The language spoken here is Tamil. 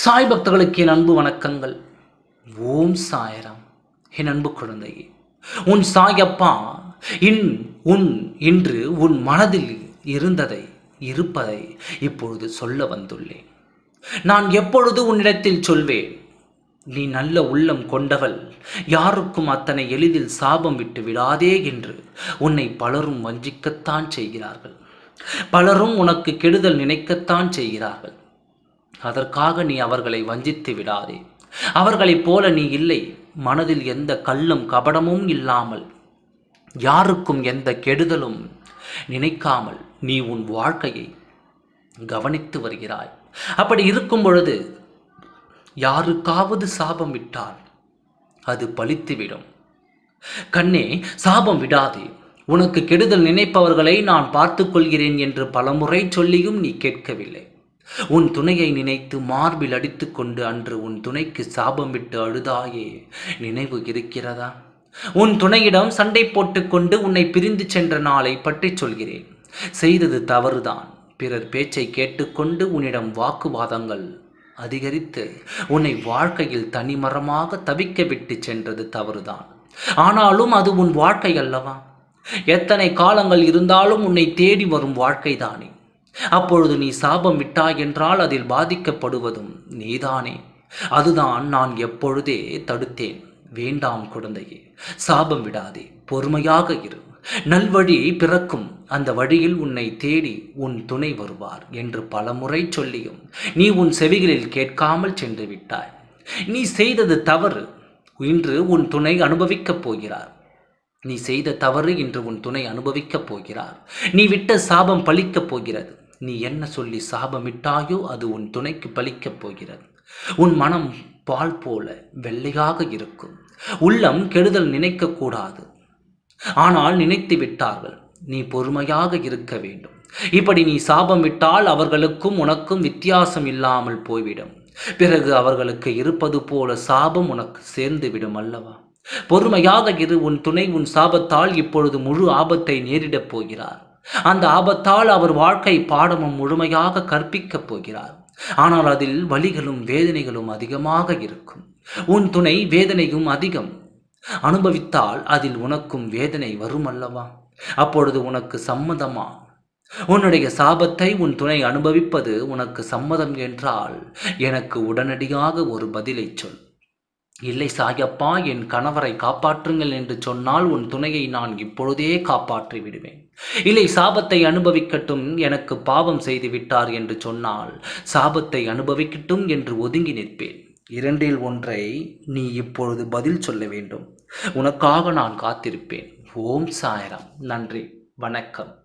சாய் பக்தர்களுக்கு என் அன்பு வணக்கங்கள். ஓம் சாயராம். என் அன்பு குழந்தையே உன் சாயப்பா இன் உன் இன்று உன் மனதில் இருந்ததை இருப்பதை இப்பொழுது சொல்ல வந்துள்ளேன். நான் எப்பொழுது உன்னிடத்தில் சொல்வேன் நீ நல்ல உள்ளம் கொண்டவள் யாருக்கும் அத்தனை எளிதில் சாபம் விட்டு விடாதே என்று உன்னை பலரும் வஞ்சிக்கத்தான் செய்கிறார்கள். பலரும் உனக்கு கெடுதல் நினைக்கத்தான் செய்கிறார்கள். அதற்காக நீ அவர்களை வஞ்சித்து விடாதே. அவர்களைப் போல நீ இல்லை. மனதில் எந்த கல்லும் கபடமும் இல்லாமல் யாருக்கும் எந்த கெடுதலும் நினைக்காமல் நீ உன் வாழ்க்கையை கவனித்து வருகிறாய். அப்படி இருக்கும் பொழுது யாருக்காவது சாபம் விட்டால் அது பழித்துவிடும் கண்ணே சாபம் விடாதே. உனக்கு கெடுதல் நினைப்பவர்களை நான் பார்த்துக்கொள்கிறேன் என்று பலமுறை சொல்லியும் நீ கேட்கவில்லை. உன் துணையை நினைத்து மார்பில் அடித்துக்கொண்டு அன்று உன் துணைக்கு சாபம் விட்டு அழுதாயே. நினைவு இருக்கிறதா? உன் துணையிடம் சண்டை போட்டுக்கொண்டு உன்னை பிரிந்து சென்ற நாளை பற்றி சொல்கிறேன். செய்தது தவறுதான். பிறர் பேச்சை கேட்டுக்கொண்டு உன்னிடம் வாக்குவாதங்கள் அதிகரித்து உன்னை வாழ்க்கையில் தனிமரமாக தவிக்க விட்டு சென்றது தவறுதான். ஆனாலும் அது உன் வாழ்க்கை அல்லவா? எத்தனை காலங்கள் இருந்தாலும் உன்னை தேடி வரும் வாழ்க்கைதானே. அப்பொழுது நீ சாபம் விட்டாய் என்றால் அதில் பாதிக்கப்படுவதும் நீதானே. அதுதான் நான் எப்பொழுதே தடுத்தேன். வேண்டாம் குழந்தையே சாபம் விடாதே பொறுமையாக இரு. நல்வழி பிறக்கும் அந்த வழியில் உன்னை தேடி உன் துணை வருவார் என்று பலமுறை சொல்லியும் நீ உன் செவிகளில் கேட்காமல் சென்று விட்டாய். நீ செய்தது தவறு இன்று உன் துணை அனுபவிக்கப் போகிறார். நீ செய்த தவறு இன்று உன் துணை அனுபவிக்கப் போகிறார். நீ விட்ட சாபம் பழிக்கப் போகிறது. நீ என்ன சொல்லி சாபமிட்டாயோ அது உன் துணைக்கு பலிக்கப் போகிறது. உன் மனம் பால் போல வெள்ளையாக இருக்கும். உள்ளம் கெடுதல் நினைக்கக்கூடாது ஆனால் நினைத்து விட்டார்கள் நீ பொறுமையாக இருக்க வேண்டும். இப்படி நீ சாபமிட்டால் அவர்களுக்கும் உனக்கும் வித்தியாசம் இல்லாமல் போய்விடும். பிறகு அவர்களுக்கு இருப்பது போல சாபம் உனக்கு சேர்ந்துவிடும் அல்லவா? பொறுமையாக இரு உன் துணை உன் சாபத்தால் இப்பொழுது முழு ஆபத்தை நேரிடப் போகிறார். அந்த ஆபத்தால் அவர் வாழ்க்கை பாடமும் முழுமையாக கற்பிக்கப் போகிறார். ஆனால் அதில் வலிகளும் வேதனைகளும் அதிகமாக இருக்கும். உன் துணை வேதனையும் அதிகம். அனுபவித்தால் அதில் உனக்கும் வேதனை வரும் அல்லவா அப்பொழுது உனக்கு சம்மதமா? உன்னுடைய சாபத்தை உன் துணை அனுபவிப்பது உனக்கு சம்மதம் என்றால் எனக்கு உடனடியாக ஒரு பதிலை சொல். இல்லை சாயப்பா என் கணவரை காப்பாற்றுங்கள் என்று சொன்னால் உன் துணையை நான் இப்பொழுதே காப்பாற்றி விடுவேன். இல்லை சாபத்தை அனுபவிக்கட்டும் எனக்கு பாவம் செய்து விட்டார் என்று சொன்னால் சாபத்தை அனுபவிக்கட்டும் என்று ஒதுங்கி நிற்பேன். இரண்டில் ஒன்றை நீ இப்பொழுது பதில் சொல்ல வேண்டும். உனக்காக நான் காத்திருப்பேன். ஓம் சாயரம். நன்றி. வணக்கம்.